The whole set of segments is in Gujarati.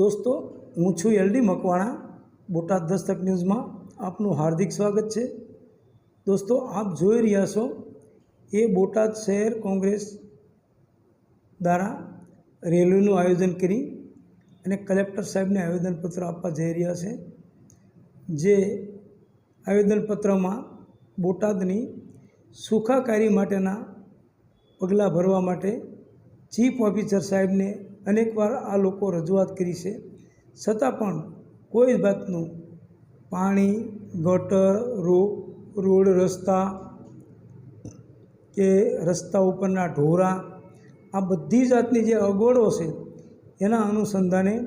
દોસ્તો, હું છું એલડી મકવાણા, બોટાદ દસ્તક ન્યૂઝમાં આપનું હાર્દિક સ્વાગત છે. દોસ્તો, આપ જોઈ રહ્યા છો એ બોટાદ શહેર કોંગ્રેસ દ્વારા રેલીનું આયોજન કરી અને કલેક્ટર સાહેબને આવેદનપત્ર આપવા જઈ રહ્યા છે. જે આવેદનપત્રમાં બોટાદની સુખાકારી માટેના પગલાં ભરવા માટે ચીફ ઓફિસર સાહેબને અનેકવાર આ લોકો રજૂઆત કરી છે. છતાં પણ કોઈ જાતનું પાણી, ગટર, રો, રોડ રસ્તા કે રસ્તા ઉપરના ઢોરા, આ બધી જાતની જે અગવડો છે, એના અનુસંધાને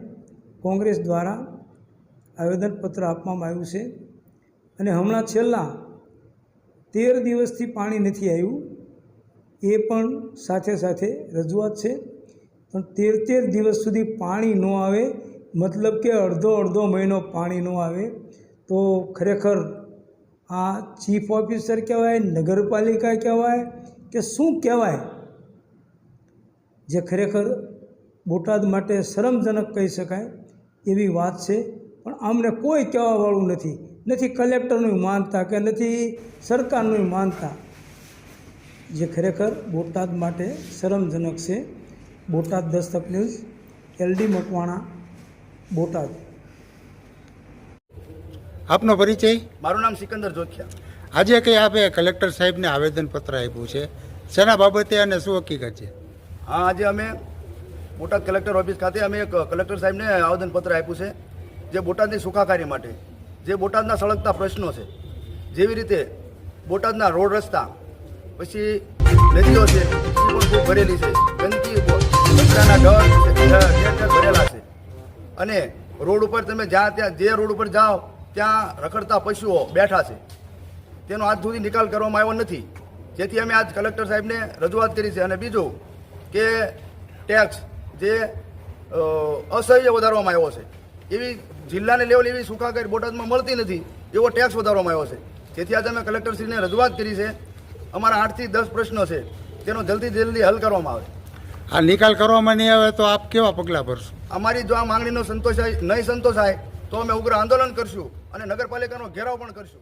કોંગ્રેસ દ્વારા આવેદનપત્ર આપવામાં આવ્યું છે. અને હમણાં છેલ્લા તેર દિવસથી પાણી નથી આવ્યું, એ પણ સાથે સાથે રજૂઆત છે. પણ તેર તેર દિવસ સુધી પાણી ન આવે. મતલબ કે અડધો અડધો મહિનો પાણી ન આવે. તો ખરેખર આ ચીફ ઓફિસર કહેવાય, નગરપાલિકા કહેવાય કે શું કહેવાય? જે ખરેખર બોટાદ માટે શરમજનક કહી શકાય એવી વાત છે. પણ આમને કોઈ કહેવાવાળું નથી. નથી કલેક્ટરનું માનતા કે નથી સરકારનું માનતા. જે ખરેખર બોટાદ માટે શરમજનક છે. Botad Dastak news LD Makwana Botad. આપનો પરિચય? મારું નામ સિકંદર જોખિયા. આજે કંઈ આપે કલેક્ટર સાહેબને આવેદનપત્ર આપ્યું છે? શેના બાબતે અને શું હકીકત છે? હા આજે અમે બોટાદ કલેક્ટર ઓફિસ ખાતે અમે એક કલેક્ટર સાહેબને આવેદનપત્ર આપ્યું છે જે બોટાદની સુખાકારી માટે જે બોટાદના સળગતા પ્રશ્નો છે જેવી રીતે બોટાદના રોડ રસ્તા પછી નદીઓ છે એ પણ ખૂબ ભરેલી છે કચરાના ઠેર ભરેલા છે. અને રોડ ઉપર તમે જ્યાં ત્યાં જે રોડ ઉપર જાઓ, ત્યાં રખડતા પશુઓ બેઠા છે. તેનો આજ સુધી નિકાલ કરવામાં આવ્યો નથી. જેથી અમે આજ કલેક્ટર સાહેબને રજૂઆત કરી છે. અને બીજું કે ટેક્સ જે અસહ્ય વધારવામાં આવ્યો છે. એવી જિલ્લાને લેવલ એવી સુખાકારી બોટાદમાં મળતી નથી એવો ટેક્સ વધારવામાં આવ્યો છે. જેથી આજે અમે કલેક્ટરશ્રીને રજૂઆત કરી છે. અમારા આઠથી દસ પ્રશ્નો છે. તેનો જલ્દી જલ્દી હલ કરવામાં આવે. આ નિકાલ કરવામાં નહીં આવે તો આપ કેવા પગલાં ભરશો? અમારી જો આ માંગણીનો સંતોષાય, નહીં સંતોષાય, તો અમે ઉગ્ર આંદોલન કરશું અને નગરપાલિકાનો ઘેરાવ પણ કરશું.